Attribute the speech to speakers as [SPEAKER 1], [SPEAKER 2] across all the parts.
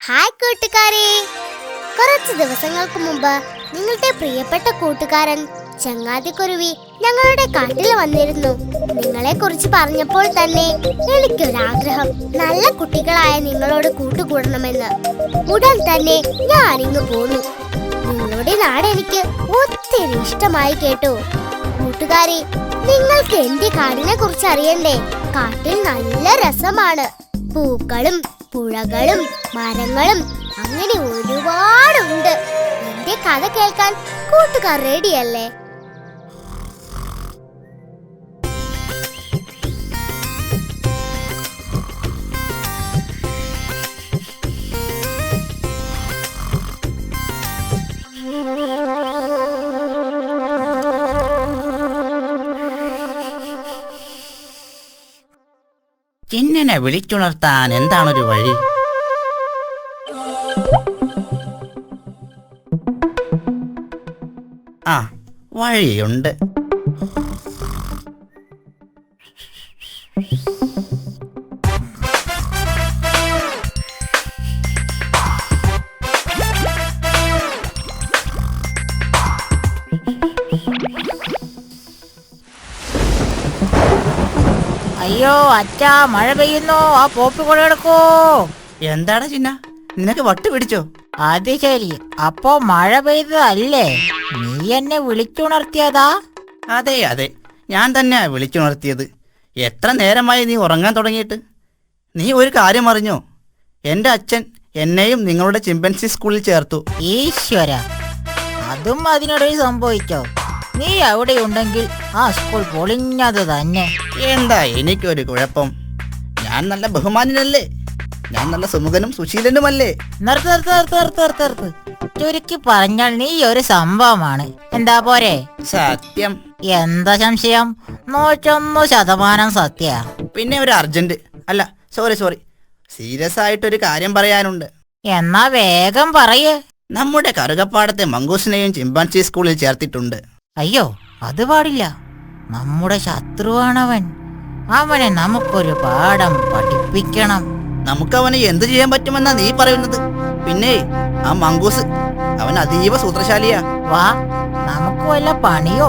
[SPEAKER 1] Hi കൂട്ടുകാരെ. കുറച്ച് ദിവസങ്ങൾക്ക് മുമ്പ് നിങ്ങളുടെ പ്രിയപ്പെട്ട കൂട്ടുകാരൻ ചങ്ങാതിക്കുരുവി ഞങ്ങളുടെ കാട്ടിൽ വന്നിരുന്നു. നിങ്ങളെ കുറിച്ച് പറഞ്ഞപ്പോൾ തന്നെ എനിക്കൊരാഗ്രഹം. നല്ല കുട്ടികളായ നിങ്ങളോട് കൂട്ടുകൂടണമെന്ന്. ഉടൻ തന്നെ ഞാൻ ഇങ്ങ് പോന്നു. നിങ്ങളുടെ നാട് എനിക്ക് ഒത്തിരി ഇഷ്ടമായി കേട്ടു. കൂട്ടുകാരെ നിങ്ങൾക്ക് എന്റെ കാടിനെ കുറിച്ച് അറിയണ്ടേ കാട്ടിൽ നല്ല രസമാണ്. പൂക്കളും പുഴകളും മരങ്ങളും അങ്ങനെ ഒരുപാടുണ്ട്. എന്റെ കഥ കേൾക്കാൻ കൂട്ടുകാർ റെഡിയല്ലേ
[SPEAKER 2] ചിന്നനെ വിളിച്ചുണർത്താൻ എന്താണൊരു വഴി? ആ വഴിയുണ്ട്.
[SPEAKER 3] അയ്യോ അച്ഛാ മഴ പെയ്യുന്നു. ആ പോപ്പി കൂടെ എടുക്കൂ
[SPEAKER 2] എന്താടാ ചിന്ന? നിനക്ക് വട്ട് പിടിച്ചോ?
[SPEAKER 3] അത് ശരി. അപ്പോ മഴ പെയ്തതല്ലേ? നീ എന്നെ വിളിച്ചുണർത്തിയതാ?
[SPEAKER 2] അതെ അതെ. ഞാൻ തന്നെയാ വിളിച്ചുണർത്തിയത്. എത്ര നേരമായി നീ ഉറങ്ങാൻ തുടങ്ങിയിട്ട്? നീ ഒരു കാര്യം അറിഞ്ഞോ? എന്റെ അച്ഛൻ എന്നെയും നിങ്ങളുടെ ചിമ്പൻസി സ്കൂളിൽ ചേർത്തു.
[SPEAKER 3] ഈശ്വര. അതും അതിനിടയിൽ സംഭവിച്ചോ? നീ അവിടെ ഉണ്ടെങ്കിൽ ആ സ്കൂൾ പൊളിഞ്ഞത് തന്നെ.
[SPEAKER 2] എന്താ എനിക്കൊരു കുഴപ്പം? ഞാൻ നല്ല ബഹുമാനനല്ലേ? ഞാൻ നല്ല സുമുഖനും സുശീലനുമല്ലേ?
[SPEAKER 3] നിർത്ത് നിർത്ത് നിർത്ത് നിർത്ത് നിർത്ത് നിർത്ത്. ചുരുക്കി പറഞ്ഞാൽ നീ ഒരു സംഭവമാണ്. എന്താ പോരെ?
[SPEAKER 2] സത്യം.
[SPEAKER 3] എന്താ സംശയം? നൂറ്റൊന്ന് ശതമാനം സത്യ.
[SPEAKER 2] പിന്നെ ഒരു അർജന്റ്. അല്ല സോറി സോറി. സീരിയസ് ആയിട്ടൊരു കാര്യം പറയാനുണ്ട്.
[SPEAKER 3] എന്നാ വേഗം പറയേ.
[SPEAKER 2] നമ്മുടെ കറുകപ്പാടത്തെ മങ്കൂസിനെയും ചിമ്പാൻസി സ്കൂളിൽ ചേർത്തിട്ടുണ്ട്.
[SPEAKER 3] അയ്യോ അത് പാടില്ല. നമ്മുടെ ശത്രുവാണവൻ. അവനെ നമുക്കൊരു പാഠം പഠിപ്പിക്കണം.
[SPEAKER 2] നമുക്കവനെ എന്ത് ചെയ്യാൻ പറ്റുമെന്നാ നീ പറയുന്നത്? പിന്നെ ആ മങ്കൂസ് അവൻ അതീവ സൂത്രശാലിയാ.
[SPEAKER 3] വാ നമുക്ക് വല്ല പണിയും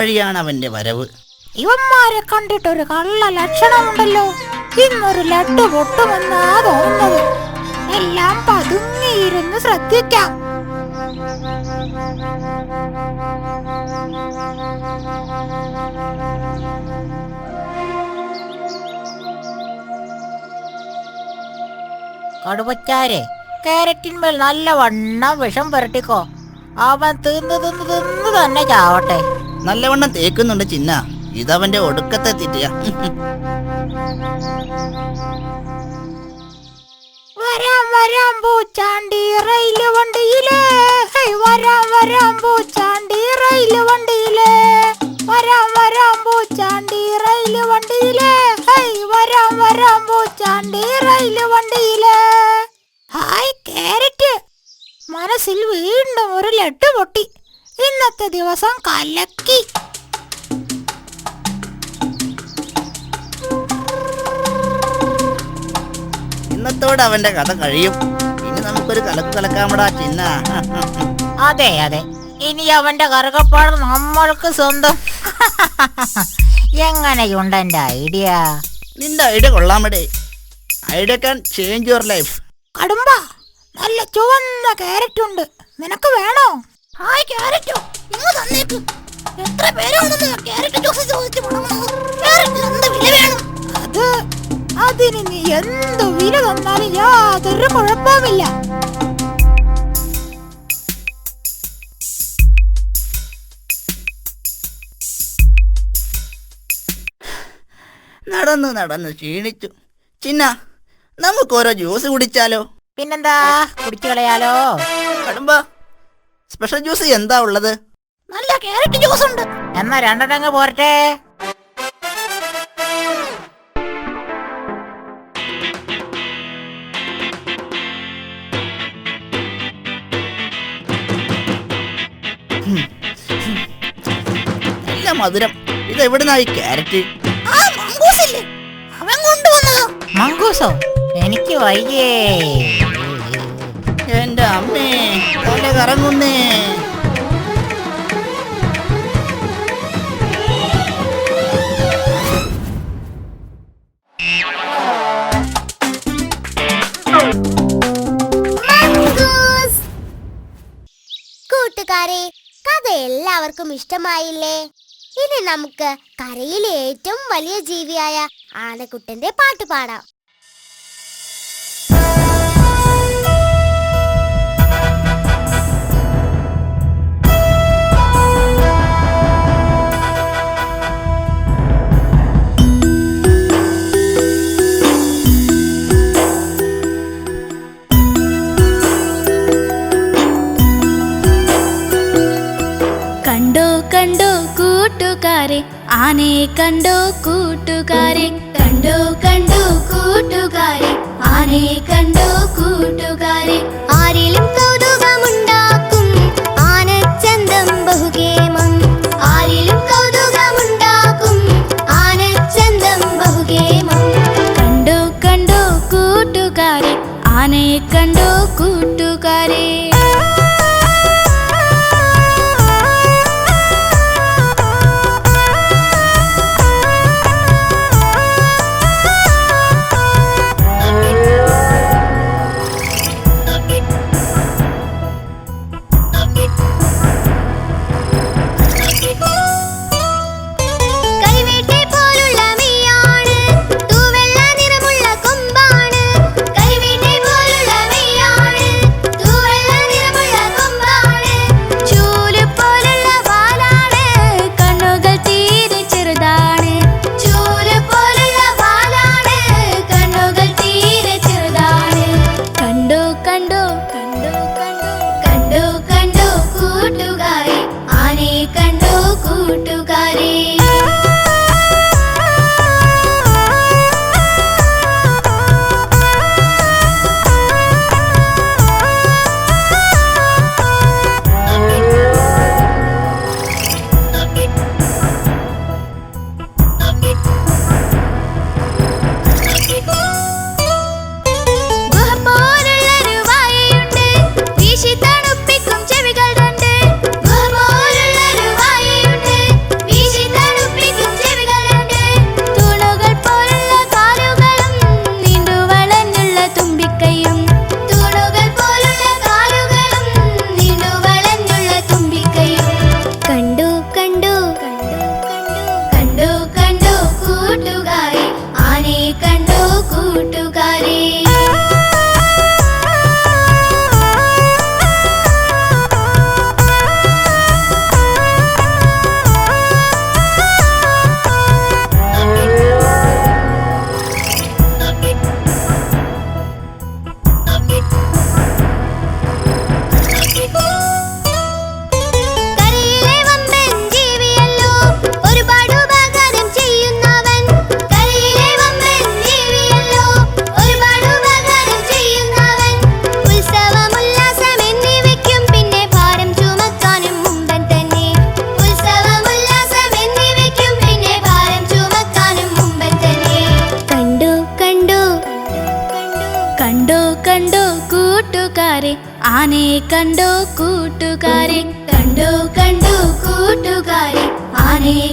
[SPEAKER 2] ഇതുവഴിയാണ് അവന്റെ വരവ്.
[SPEAKER 3] ഇവന്മാരെ കണ്ടിട്ടൊരു കള്ള ലക്ഷണമുണ്ടല്ലോ. ഇന്നൊരു ലട്ട് പൊട്ടുമെന്നാ തോന്നുന്നത്. എല്ലാം പതുങ്ങിയിരുന്ന് ശ്രദ്ധിക്കാം. കടുവച്ചാരെ കാരറ്റിന്മേൽ നല്ല വണ്ണം വിഷം പുരട്ടിക്കോ. അവൻ തിന്ന് തിന്ന് തിന്ന് തന്നെ ചാവട്ടെ.
[SPEAKER 2] നല്ലവണ്ണം തേക്കുന്നുണ്ട് ചിന്ന. ഇതവന്റെ ഒടുക്കത്തെ തിറ്റിയ
[SPEAKER 3] വരാം വരാം പൂച്ചാണ്ടി റെയിൽ വണ്ടിയിലേ. വരാം വരാം പൂച്ചാണ്ടി റെയിൽ വണ്ടിയിലേ. വരാം വരാം പൂച്ചാണ്ടി റെയിൽ വണ്ടിയിലേ. വരാം വരാം പൂച്ചാണ്ടി റെയിൽ വണ്ടിയിലേ. ഹായ് കാരറ്റ് മനസ്സിൽ വീണ്ടും ഒരു ലട്ട് പൊട്ടി. ഇന്നത്തെ ദിവസം കലക്കി.
[SPEAKER 2] ഇന്നത്തോടെ അവന്റെ കഥ കഴിയും. ഇനി നമുക്കൊരു കലക്ക് കലക്കാമടാ ചിന്ന.
[SPEAKER 3] അതെ അതെ. ഇനി അവന്റെ കറുകപ്പാട് നമ്മൾക്ക് സ്വന്തം. എങ്ങനെയുണ്ട് എന്റെ ഐഡിയ?
[SPEAKER 2] നിന്റെ idea കൊള്ളാമടേ. Idea can change your life.
[SPEAKER 3] കടുമ്പ നല്ല ചുവന്ന ക്യാരറ്റ് ഉണ്ട്. നിനക്ക് വേണോ? ഹായ് ക്യാരറ്റോ നിങ്ങൾ തന്നേക്ക്. എത്ര പേരാണെന്ന് ക്യാരറ്റ് ജ്യൂസ് ചോദിച്ചു ക്യാരറ്റിന് എന്ത് വില വേണം? അത് അത് അതിന് നീ എന്ത് വില തന്നാലും യാതൊരു കുഴപ്പമില്ല
[SPEAKER 2] നടന്നു നടന്ന് ക്ഷീണിച്ചു. ചിന്ന നമുക്ക് ഓരോ ജ്യൂസ് കുടിച്ചാലോ?
[SPEAKER 3] പിന്നെന്താ? കുടിച്ചു കളയാലോ?
[SPEAKER 2] കടുമ്പ സ്പെഷ്യൽ ജ്യൂസ് എന്താ ഉള്ളത്?
[SPEAKER 3] നല്ല കാരറ്റ് ജ്യൂസ് ഉണ്ട്. എന്നാ രണ്ടെണ്ണങ്ങ് പോരട്ടെ.
[SPEAKER 2] നല്ല മധുരം. ഇത് എവിടുന്നായി ക്യാരറ്റ്?
[SPEAKER 3] ആ മങ്കൂസില്ലേ അവൻ കൊണ്ടുവന്നതാ. മങ്കൂസോ എനിക്ക് വയ്യേ.
[SPEAKER 2] എന്റെ അമ്മേ തല കറങ്ങുന്നേ.
[SPEAKER 1] കഥ എല്ലാവർക്കും ഇഷ്ടമായില്ലേ? ഇനി നമുക്ക് കരയിലെ ഏറ്റവും വലിയ ജീവിയായ ആനക്കുട്ടന്റെ പാട്ട് പാടാം.
[SPEAKER 4] കൂട്ടുകാരെ ആനയെ കണ്ടോ കൂട്ടുകാരെ കണ്ടോ കണ്ടു കൂട്ടുകാരെ? കണ്ടോ കണ്ടു കൂട്ടുകാരെ? ആനയെ